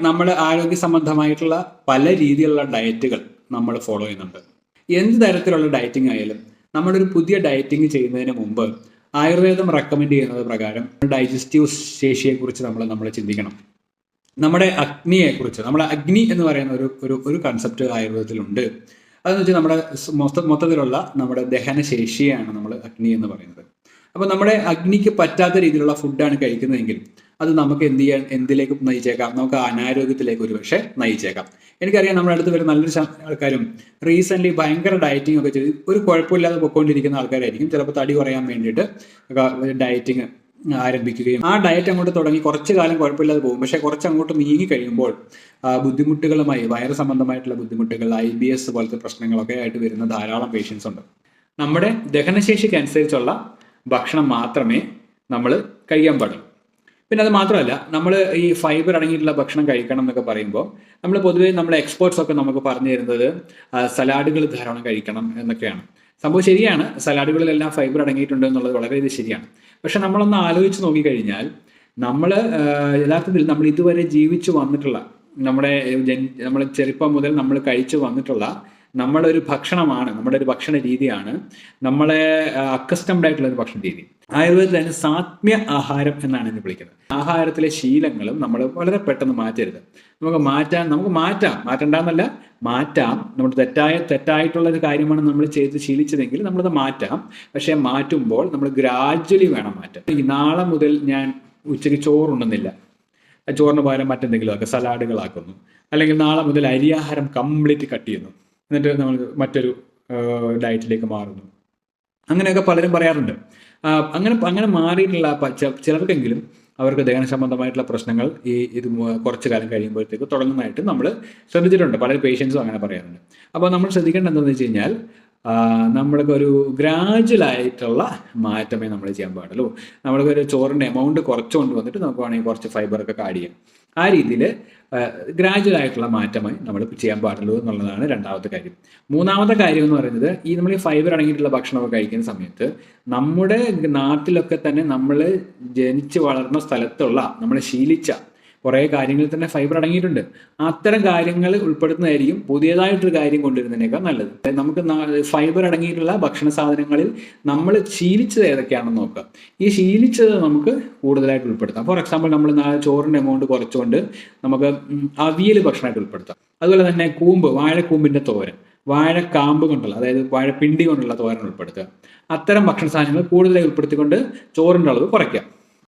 നമ്മുടെ ആരോഗ്യ സംബന്ധമായിട്ടുള്ള പല രീതിയിലുള്ള ഡയറ്റുകൾ നമ്മൾ ഫോളോ ചെയ്യുന്നുണ്ട്. എന്ത് തരത്തിലുള്ള ഡയറ്റിംഗ് ആയാലും നമ്മളൊരു പുതിയ ഡയറ്റിംഗ് ചെയ്യുന്നതിന് മുമ്പ് ആയുർവേദം റെക്കമെൻഡ് ചെയ്യുന്നത് പ്രകാരം ഡൈജസ്റ്റീവ് ശേഷിയെക്കുറിച്ച് നമ്മൾ നമ്മൾ ചിന്തിക്കണം. നമ്മുടെ അഗ്നിയെക്കുറിച്ച് നമ്മുടെ അഗ്നി എന്ന് പറയുന്ന ഒരു ഒരു ഒരു കൺസെപ്റ്റ് ആയുർവേദത്തിലുണ്ട്. അതെന്ന് വെച്ചാൽ നമ്മുടെ മൊത്ത മൊത്തത്തിലുള്ള നമ്മുടെ ദഹനശേഷിയാണ് നമ്മൾ അഗ്നി എന്ന് പറയുന്നത്. അപ്പോൾ നമ്മുടെ അഗ്നിക്ക് പറ്റാത്ത രീതിയിലുള്ള ഫുഡാണ് കഴിക്കുന്നതെങ്കിൽ അത് നമുക്ക് എന്ത് ചെയ്യാൻ എന്തിലേക്ക് നയിച്ചേക്കാം? നമുക്ക് അനാരോഗ്യത്തിലേക്ക് ഒരുപക്ഷെ നയിച്ചേക്കാം. എനിക്കറിയാം നമ്മുടെ അടുത്ത് വരുന്ന നല്ലൊരു ആൾക്കാരും റീസെന്റ് ഭയങ്കര ഡയറ്റിംഗ് ഒക്കെ ചെയ്ത് ഒരു കുഴപ്പമില്ലാതെ പൊയ്ക്കൊണ്ടിരിക്കുന്ന ആൾക്കാരായിരിക്കും. ചിലപ്പോൾ തടി കുറയാൻ വേണ്ടിയിട്ട് ഡയറ്റിങ് ആരംഭിക്കുകയും ആ ഡയറ്റ് അങ്ങോട്ട് തുടങ്ങി കുറച്ച് കാലം കുഴപ്പമില്ലാതെ പോകും. പക്ഷേ കുറച്ച് അങ്ങോട്ട് നീങ്ങി കഴിയുമ്പോൾ ബുദ്ധിമുട്ടുകളുമായി വയറ് സംബന്ധമായിട്ടുള്ള ബുദ്ധിമുട്ടുകൾ ഐ ബി എസ് പോലത്തെ പ്രശ്നങ്ങളൊക്കെ ആയിട്ട് വരുന്ന ധാരാളം പേഷ്യൻസ് ഉണ്ട്. നമ്മുടെ ദഹനശേഷിക്ക് അനുസരിച്ചുള്ള ഭക്ഷണം മാത്രമേ നമ്മൾ കഴിക്കാൻ പാടുള്ളൂ. പിന്നെ അത് മാത്രമല്ല നമ്മൾ ഈ ഫൈബർ അടങ്ങിയിട്ടുള്ള ഭക്ഷണം കഴിക്കണം എന്നൊക്കെ പറയുമ്പോൾ നമ്മൾ പൊതുവേ നമ്മുടെ എക്സ്പേർട്സ് ഒക്കെ നമുക്ക് പറഞ്ഞു തരുന്നത് സലാഡുകൾ ധാരാളം കഴിക്കണം എന്നൊക്കെയാണ്. സംഭവം ശരിയാണ് സലാഡുകളിലെല്ലാം ഫൈബർ അടങ്ങിയിട്ടുണ്ട് എന്നുള്ളത് വളരെയധികം ശരിയാണ്. പക്ഷെ നമ്മളൊന്ന് ആലോചിച്ച് നോക്കിക്കഴിഞ്ഞാൽ നമ്മൾ യഥാർത്ഥത്തിൽ നമ്മൾ ഇതുവരെ ജീവിച്ചു വന്നിട്ടുള്ള നമ്മുടെ ജൻ നമ്മൾ ചെറുപ്പം മുതൽ നമ്മൾ കഴിച്ചു വന്നിട്ടുള്ള നമ്മുടെ ഒരു ഭക്ഷണമാണ് നമ്മുടെ ഒരു ഭക്ഷണ രീതിയാണ് നമ്മളെ അക്കസ്റ്റംഡ് ആയിട്ടുള്ള ഒരു ഭക്ഷണ രീതി. ആയുർവേദത്തിൽ അതിന് സാത്മ്യ ആഹാരം എന്നാണ് ഇതിനെ വിളിക്കുന്നത്. ആഹാരത്തിലെ ശീലങ്ങളും നമ്മൾ വളരെ പെട്ടെന്ന് മാറ്റരുത്. നമുക്ക് മാറ്റാൻ നമുക്ക് മാറ്റാം. മാറ്റണ്ടെന്നല്ല മാറ്റാം. നമ്മൾ തെറ്റായ തെറ്റായിട്ടുള്ള ഒരു കാര്യമാണ് നമ്മൾ ചെയ്ത് ശീലിച്ചതെങ്കിൽ നമ്മളത് മാറ്റാം. പക്ഷേ മാറ്റുമ്പോൾ നമ്മൾ ഗ്രാജ്വലി വേണം മാറ്റാം ഈ നാളെ മുതൽ ഞാൻ ഉച്ചയ്ക്ക് ചോറുണ്ടെന്നില്ല ചോറിന് പകരം മറ്റെന്തെങ്കിലും ആക്കുക സലാഡുകളാക്കുന്നു. അല്ലെങ്കിൽ നാളെ മുതൽ അരിയാഹാരം കംപ്ലീറ്റ് കട്ട് ചെയ്യുന്നു. എന്നിട്ട് നമ്മൾ മറ്റൊരു ഡയറ്റിലേക്ക് മാറുന്നു. അങ്ങനെയൊക്കെ പലരും പറയാറുണ്ട്. അങ്ങനെ അങ്ങനെ മാറിയിട്ടുള്ള ചിലർക്കെങ്കിലും അവർക്ക് ദഹന സംബന്ധമായിട്ടുള്ള പ്രശ്നങ്ങൾ ഈ ഇത് കുറച്ച് കാലം കഴിയുമ്പോഴത്തേക്ക് തുടങ്ങുന്നതായിട്ട് നമ്മൾ ശ്രദ്ധിച്ചിട്ടുണ്ട്. പല പേഷ്യൻസും അങ്ങനെ പറയാറുണ്ട്. അപ്പോൾ നമ്മൾ ശ്രദ്ധിക്കേണ്ടത് എന്താണെന്ന് വെച്ച് കഴിഞ്ഞാൽ നമ്മൾക്ക് ഒരു ഗ്രാജുവൽ ആയിട്ടുള്ള മാറ്റമേ നമ്മൾ ചെയ്യാൻ പാടുള്ളൂ. നമ്മൾക്ക് ഒരു ചോറിന്റെ എമൗണ്ട് കുറച്ച് കൊണ്ടുവന്നിട്ട് നമുക്ക് വേണമെങ്കിൽ കുറച്ച് ഫൈബറൊക്കെ ആഡ് ചെയ്യാം. ആ രീതിയിൽ ഗ്രാജുവൽ ആയിട്ടുള്ള മാറ്റമായി നമ്മൾ ചെയ്യാൻ പാടുള്ളൂ എന്നുള്ളതാണ് രണ്ടാമത്തെ കാര്യം. മൂന്നാമത്തെ കാര്യം എന്ന് പറയുന്നത് ഈ നമ്മൾ ഈ ഫൈബർ അടങ്ങിയിട്ടുള്ള ഭക്ഷണമൊക്കെ കഴിക്കുന്ന സമയത്ത് നമ്മുടെ നാട്ടിലൊക്കെ തന്നെ നമ്മൾ ജനിച്ച് വളർന്ന സ്ഥലത്തുള്ള നമ്മൾ ശീലിച്ച കുറേ കാര്യങ്ങളിൽ തന്നെ ഫൈബർ അടങ്ങിയിട്ടുണ്ട്. അത്തരം കാര്യങ്ങൾ ഉൾപ്പെടുത്തുന്നതായിരിക്കും പുതിയതായിട്ടൊരു കാര്യം കൊണ്ടുവരുന്നതിനേക്കാൾ നല്ലത്. നമുക്ക് ഫൈബർ അടങ്ങിയിട്ടുള്ള ഭക്ഷണ സാധനങ്ങളിൽ നമ്മൾ ശീലിച്ചത് ഏതൊക്കെയാണെന്ന് നോക്കുക ഈ ശീലിച്ചത് നമുക്ക് കൂടുതലായിട്ട് ഉൾപ്പെടുത്താം. ഫോർ എക്സാമ്പിൾ നമ്മൾ ചോറിന്റെ എമൗണ്ട് കുറച്ചുകൊണ്ട് നമുക്ക് അവിയൽ ഭക്ഷണമായിട്ട് ഉൾപ്പെടുത്താം. അതുപോലെ തന്നെ കൂമ്പ് വാഴക്കൂമ്പിന്റെ തോരൻ വാഴക്കാമ്പ് കൊണ്ടുള്ള അതായത് വാഴപ്പിണ്ടി കൊണ്ടുള്ള തോരൻ ഉൾപ്പെടുത്തുക. അത്തരം ഭക്ഷണ സാധനങ്ങൾ കൂടുതലായി ഉൾപ്പെടുത്തിക്കൊണ്ട് ചോറിന്റെ അളവ് കുറയ്ക്കാം.